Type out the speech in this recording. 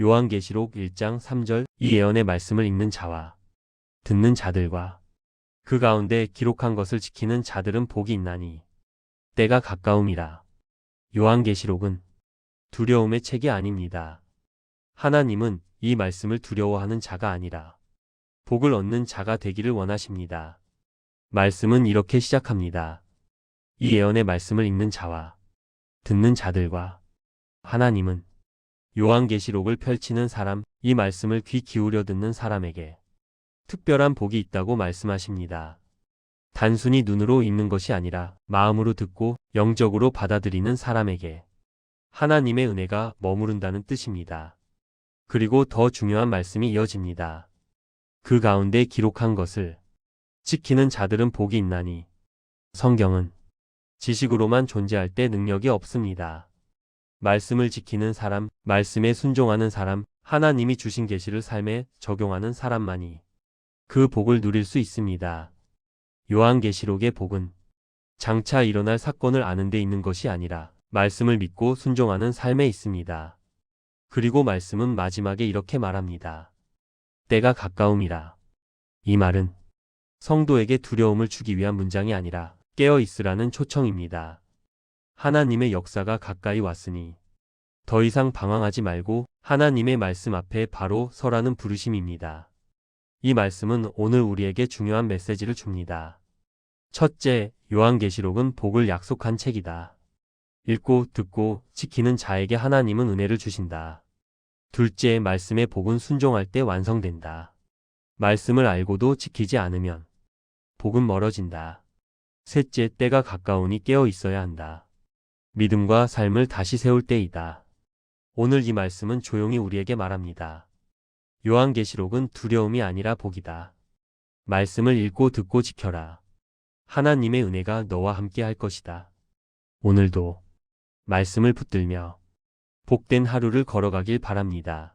요한계시록 1장 3절 이 예언의 말씀을 읽는 자와 듣는 자들과 그 가운데 기록한 것을 지키는 자들은 복이 있나니 때가 가까움이라. 요한계시록은 두려움의 책이 아닙니다. 하나님은 이 말씀을 두려워하는 자가 아니라 복을 얻는 자가 되기를 원하십니다. 말씀은 이렇게 시작합니다. 이 예언의 말씀을 읽는 자와 듣는 자들과 하나님은 요한계시록을 펼치는 사람, 이 말씀을 귀 기울여 듣는 사람에게 특별한 복이 있다고 말씀하십니다. 단순히 눈으로 읽는 것이 아니라 마음으로 듣고 영적으로 받아들이는 사람에게 하나님의 은혜가 머무른다는 뜻입니다. 그리고 더 중요한 말씀이 이어집니다. 그 가운데 기록한 것을 지키는 자들은 복이 있나니 성경은 지식으로만 존재할 때 능력이 없습니다. 말씀을 지키는 사람, 말씀에 순종하는 사람, 하나님이 주신 계시를 삶에 적용하는 사람만이 그 복을 누릴 수 있습니다. 요한계시록의 복은 장차 일어날 사건을 아는 데 있는 것이 아니라 말씀을 믿고 순종하는 삶에 있습니다. 그리고 말씀은 마지막에 이렇게 말합니다. 때가 가까움이라. 이 말은 성도에게 두려움을 주기 위한 문장이 아니라 깨어 있으라는 초청입니다. 하나님의 역사가 가까이 왔으니 더 이상 방황하지 말고 하나님의 말씀 앞에 바로 서라는 부르심입니다. 이 말씀은 오늘 우리에게 중요한 메시지를 줍니다. 첫째, 요한계시록은 복을 약속한 책이다. 읽고 듣고 지키는 자에게 하나님은 은혜를 주신다. 둘째, 말씀의 복은 순종할 때 완성된다. 말씀을 알고도 지키지 않으면 복은 멀어진다. 셋째, 때가 가까우니 깨어 있어야 한다. 믿음과 삶을 다시 세울 때이다. 오늘 이 말씀은 조용히 우리에게 말합니다. 요한계시록은 두려움이 아니라 복이다. 말씀을 읽고 듣고 지켜라. 하나님의 은혜가 너와 함께 할 것이다. 오늘도 말씀을 붙들며 복된 하루를 걸어가길 바랍니다.